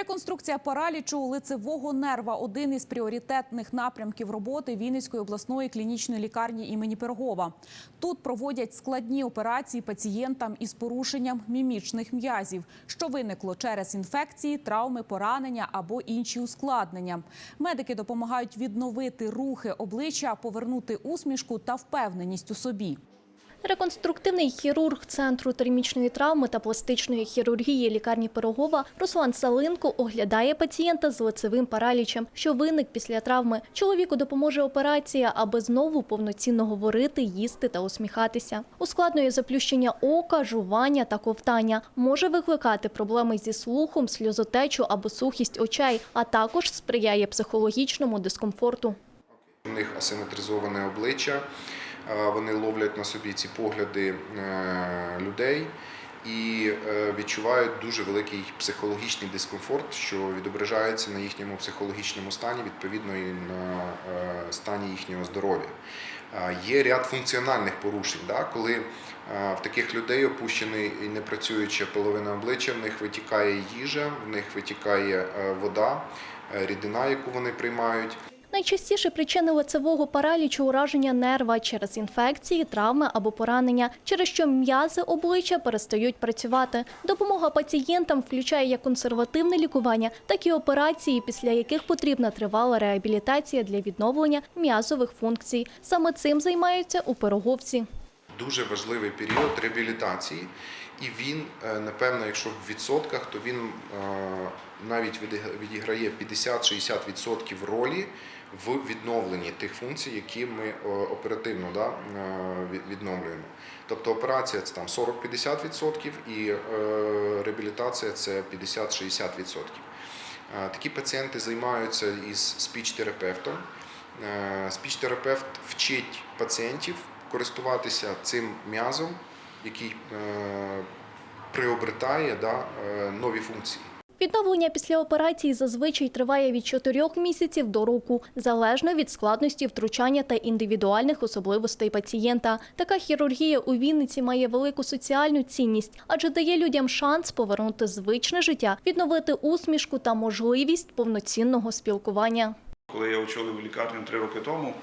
Реконструкція паралічу лицевого нерва один із пріоритетних напрямків роботи Вінницької обласної клінічної лікарні імені Пирогова. Тут проводять складні операції пацієнтам із порушенням мімічних м'язів, що виникло через інфекції, травми, поранення або інші ускладнення. Медики допомагають відновити рухи обличчя, повернути усмішку та впевненість у собі. Реконструктивний хірург центру термічної травми та пластичної хірургії лікарні Пирогова Руслан Салинко оглядає пацієнта з лицевим паралічем, що виник після травми. Чоловіку допоможе операція, аби знову повноцінно говорити, їсти та усміхатися. Ускладнює заплющення ока, жування та ковтання. Може викликати проблеми зі слухом, сльозотечу або сухість очей, а також сприяє психологічному дискомфорту. У них асиметризоване обличчя, вони ловлять на собі ці погляди е, людей і е, відчувають дуже великий психологічний дискомфорт, що відображається на їхньому психологічному стані, відповідно і на е, стані їхнього здоров'я. Є ряд функціональних порушень, да, коли в таких людей опущений і не працююча половина обличчя, в них витікає їжа, в них витікає вода, рідина, яку вони приймають. Найчастіше причини лицевого паралічу ураження нерва через інфекції, травми або поранення, через що м'язи обличчя перестають працювати. Допомога пацієнтам включає як консервативне лікування, так і операції, після яких потрібна тривала реабілітація для відновлення м'язових функцій. Саме цим займаються у пироговці. дуже важливий період реабілітації, і він, е, напевно, якщо в відсотках, то він е, навіть відіграє 50-60% ролі в відновленні тих функцій, які ми е, оперативно да, е, відновлюємо. Тобто операція це там 40-50% і е, реабілітація це 50-60%. Е, Такі пацієнти займаються із спіч-терапевтом. Спіч-терапевт вчить пацієнтів користуватися цим м'язом, який приобретає да, нові функції. Відновлення після операції зазвичай триває від 4 місяців до року, залежно від складності втручання та індивідуальних особливостей пацієнта. Така хірургія у Вінниці має велику соціальну цінність, адже дає людям шанс повернути звичне життя, відновити усмішку та можливість повноцінного спілкування. Коли я очолив лікарню три роки тому,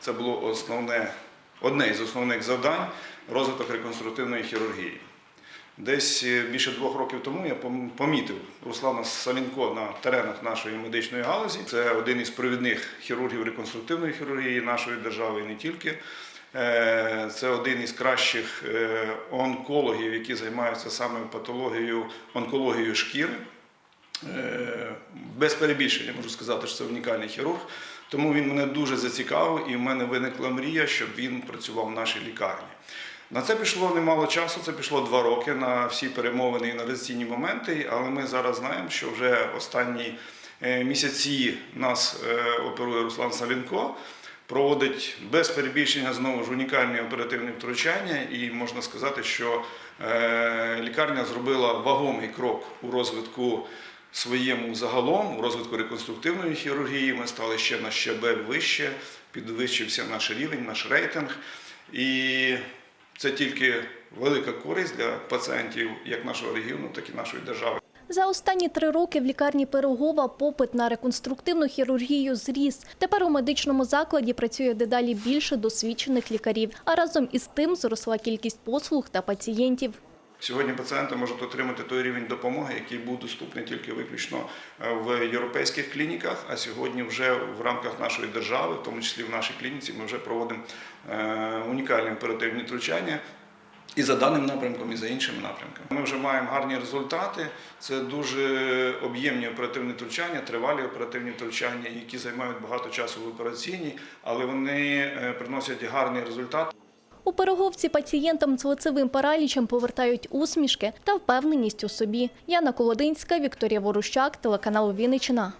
це було основне, одне із основних завдань розвиток реконструктивної хірургії. Десь е, більше двох років тому я помітив Руслана Салінко на теренах нашої медичної галузі. Це один із провідних хірургів реконструктивної хірургії нашої держави і не тільки. Е, Це один із кращих е, онкологів, які займаються саме патологією онкологією шкіри. Без перебільшення можу сказати, що це унікальний хірург. Тому він мене дуже зацікавив, і в мене виникла мрія, щоб він працював в нашій лікарні. На це пішло немало часу, це пішло два роки на всі перемовини і організаційні моменти, але ми зараз знаємо, що вже останні е, місяці нас е, оперує Руслан Савінко, проводить без перебільшення знову ж унікальні оперативні втручання, і можна сказати, що е, лікарня зробила вагомий крок у розвитку своєму загалом, у розвитку реконструктивної хірургії. Ми стали ще на щебель вище, підвищився наш рівень, наш рейтинг. І це тільки велика користь для пацієнтів як нашого регіону, так і нашої держави. За останні три роки в лікарні Пирогова попит на реконструктивну хірургію зріс. Тепер у медичному закладі працює дедалі більше досвідчених лікарів, а разом із тим зросла кількість послуг та пацієнтів. Сьогодні пацієнти можуть отримати той рівень допомоги, який був доступний тільки виключно е, в європейських клініках. А сьогодні вже в рамках нашої держави, в тому числі в нашій клініці, ми вже проводимо е, унікальні оперативні втручання. І за даним напрямком, і за іншими напрямками. Ми вже маємо гарні результати. Це дуже об'ємні оперативні втручання, тривалі оперативні втручання, які займають багато часу в операційній, але вони е, приносять гарний результат. У Пироговці пацієнтам з лицевим паралічем повертають усмішки та впевненість у собі. Яна Колодинська, Вікторія Ворущак, телеканал Вінниччина.